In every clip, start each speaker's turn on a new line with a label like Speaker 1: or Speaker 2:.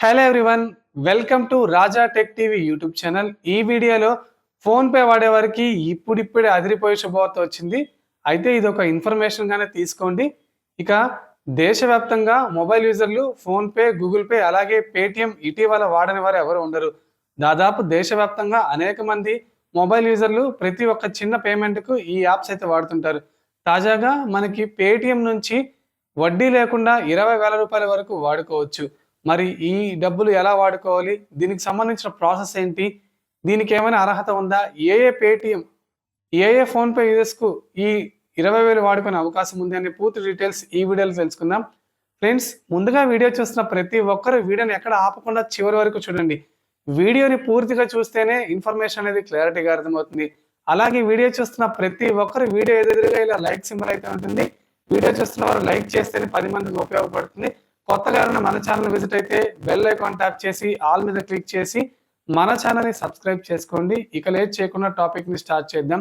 Speaker 1: Hello everyone welcome to Raja tech TV YouTube channel. ఈ వీడియోలో phone pay వాడే వారికి ఇప్పుడిప్పుడే అదిరిపోయే శుభవార్త వచ్చింది. అయితే ఇది ఒక ఇన్ఫర్మేషన్ గానే తీసుకోండి. ఇక దేశవ్యాప్తంగా మొబైల్ యూజర్లు ఫోన్ పే గూగుల్ పే అలాగే పేటిఎం ఇటీవల వాడని వారు ఎవరు ఉండరు. దాదాపు దేశవ్యాప్తంగా అనేక మంది మొబైల్ యూజర్లు ప్రతి ఒక్క చిన్న పేమెంట్కు ఈ యాప్స్ అయితే వాడుతుంటారు. తాజాగా మనకి పేటిఎం నుంచి వడ్డీ లేకుండా ఇరవై వేల రూపాయల వరకు వాడుకోవచ్చు. మరి ఈ డబ్బులు ఎలా వాడుకోవాలి? దీనికి సంబంధించిన ప్రాసెస్ ఏంటి? దీనికి ఏమైనా అర్హత ఉందా? ఏ ఏ పేటిఎం ఏ ఏ ఫోన్పే యూజర్స్కు ఈ ఇరవై వేలు వాడుకునే అవకాశం ఉంది అనే పూర్తి డీటెయిల్స్ ఈ వీడియోలో తెలుసుకుందాం. ఫ్రెండ్స్ ముందుగా వీడియో చూస్తున్న ప్రతి ఒక్కరు వీడియోని ఎక్కడ ఆపకుండా చివరి వరకు చూడండి. వీడియోని పూర్తిగా చూస్తేనే ఇన్ఫర్మేషన్ అనేది క్లారిటీగా అర్థమవుతుంది. అలాగే వీడియో చూస్తున్న ప్రతి ఒక్కరు వీడియో ఎదురుగా ఇలా లైక్ సింబల్ అయితే ఉంటుంది. వీడియో చూస్తున్న వారు లైక్ చేస్తేనే పది మందికి ఉపయోగపడుతుంది. కొత్తగా ఎవరైనా మన ఛానల్ విజిట్ అయితే బెల్ ఐకాన్ ట్యాప్ చేసి ఆల్ మీద క్లిక్ చేసి మన ఛానల్ని సబ్స్క్రైబ్ చేసుకోండి. ఇక లేట్ చేయకుండా టాపిక్ని స్టార్ట్ చేద్దాం.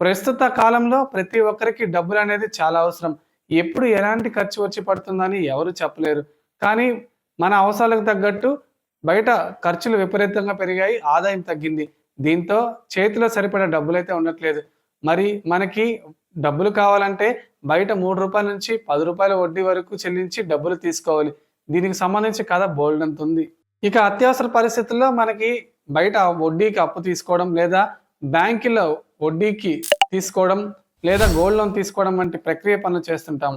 Speaker 1: ప్రస్తుత కాలంలో ప్రతి ఒక్కరికి డబ్బులు అనేది చాలా అవసరం. ఎప్పుడు ఎలాంటి ఖర్చు వచ్చి పడుతుందని ఎవరు చెప్పలేరు. కానీ మన అవసరాలకు తగ్గట్టు బయట ఖర్చులు విపరీతంగా పెరిగాయి ఆదాయం తగ్గింది. దీంతో చేతిలో సరిపడా డబ్బులు అయితే ఉండట్లేదు. మరి మనకి డబ్బులు కావాలంటే బయట మూడు రూపాయల నుంచి పది రూపాయల వడ్డీ వరకు చెల్లించి డబ్బులు తీసుకోవాలి. దీనికి సంబంధించి కథ బోల్డ్ అంత ఉంది. ఇక అత్యవసర పరిస్థితుల్లో మనకి బయట వడ్డీకి అప్పు తీసుకోవడం లేదా బ్యాంకులో వడ్డీకి తీసుకోవడం లేదా గోల్డ్ లోన్ తీసుకోవడం వంటి ప్రక్రియ పనులు చేస్తుంటాం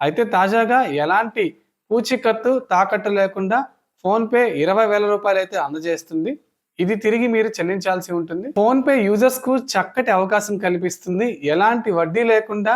Speaker 1: అయితే తాజాగా ఎలాంటి పూచికత్తు తాకట్టు లేకుండా ఫోన్పే ఇరవై వేల రూపాయలు అయితే అందజేస్తుంది. ఇది తిరిగి మీరు చెల్లించాల్సి ఉంటుంది. ఫోన్ పే యూజర్స్కు చక్కటి అవకాశం కల్పిస్తుంది. ఎలాంటి వడ్డీ లేకుండా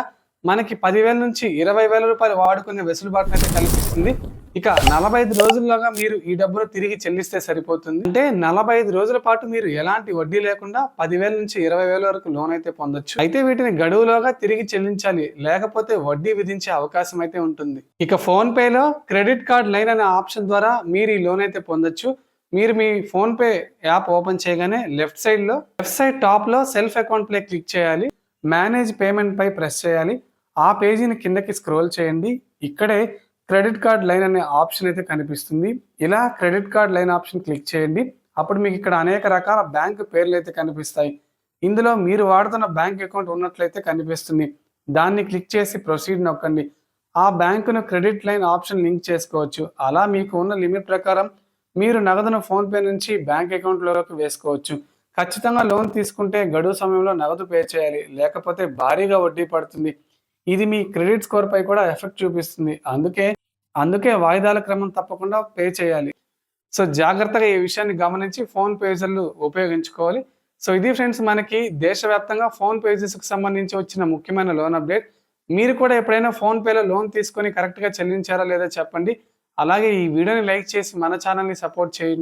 Speaker 1: మనకి పదివేల నుంచి ఇరవై వేల రూపాయలు వాడుకునే వెసులుబాటును అయితే కల్పిస్తుంది. ఇక నలభై ఐదు రోజుల్లోగా మీరు ఈ డబ్బును తిరిగి చెల్లిస్తే సరిపోతుంది. అంటే నలభై ఐదు రోజుల పాటు మీరు ఎలాంటి వడ్డీ లేకుండా పదివేల నుంచి ఇరవై వేల వరకు లోన్ అయితే పొందొచ్చు. అయితే వీటిని గడువులోగా తిరిగి చెల్లించాలి. లేకపోతే వడ్డీ విధించే అవకాశం అయితే ఉంటుంది. ఇక ఫోన్ పేలో క్రెడిట్ కార్డ్ లైన్ అనే ఆప్షన్ ద్వారా మీరు ఈ లోన్ అయితే పొందొచ్చు. మీరు మీ ఫోన్ పే యాప్ ఓపెన్ చేయగానే లెఫ్ట్ సైడ్లో లెఫ్ట్ సైడ్ టాప్లో సెల్ఫ్ అకౌంట్ ప్లే క్లిక్ చేయాలి. మేనేజ్ పేమెంట్ పై ప్రెస్ చేయాలి. ఆ పేజీని కిందకి స్క్రోల్ చేయండి. ఇక్కడే క్రెడిట్ కార్డ్ లైన్ అనే ఆప్షన్ అయితే కనిపిస్తుంది. ఇలా credit card line option click చేయండి. అప్పుడు మీకు ఇక్కడ అనేక రకాల బ్యాంక్ పేర్లు అయితే కనిపిస్తాయి. ఇందులో మీరు వాడుతున్న బ్యాంక్ అకౌంట్ ఉన్నట్లయితే కనిపిస్తుంది. దాన్ని క్లిక్ చేసి ప్రొసీడ్ నొక్కండి. ఆ బ్యాంకును క్రెడిట్ లైన్ ఆప్షన్ లింక్ చేసుకోవచ్చు. అలా మీకు ఉన్న లిమిట్ ప్రకారం మీరు నగదును ఫోన్పే నుంచి బ్యాంక్ అకౌంట్లోకి వేసుకోవచ్చు. ఖచ్చితంగా లోన్ తీసుకుంటే గడువు సమయంలో నగదు పే చేయాలి. లేకపోతే భారీగా వడ్డీ పడుతుంది. ఇది మీ క్రెడిట్ స్కోర్ పై కూడా ఎఫెక్ట్ చూపిస్తుంది. అందుకే అందుకే వాయిదాల క్రమం తప్పకుండా పే చేయాలి. సో జాగ్రత్తగా ఈ విషయాన్ని గమనించి ఫోన్ పేజర్లు ఉపయోగించుకోవాలి. సో ఇది ఫ్రెండ్స్ మనకి దేశవ్యాప్తంగా ఫోన్ పేజెస్కి సంబంధించి వచ్చిన ముఖ్యమైన లోన్ అప్డేట్. మీరు కూడా ఎప్పుడైనా ఫోన్ పేలో లోన్ తీసుకొని కరెక్ట్గా చెల్లించారా లేదా చెప్పండి. అలాగే ఈ వీడియోని లైక్ చేసి మన ఛానల్ని సపోర్ట్ చేయండి.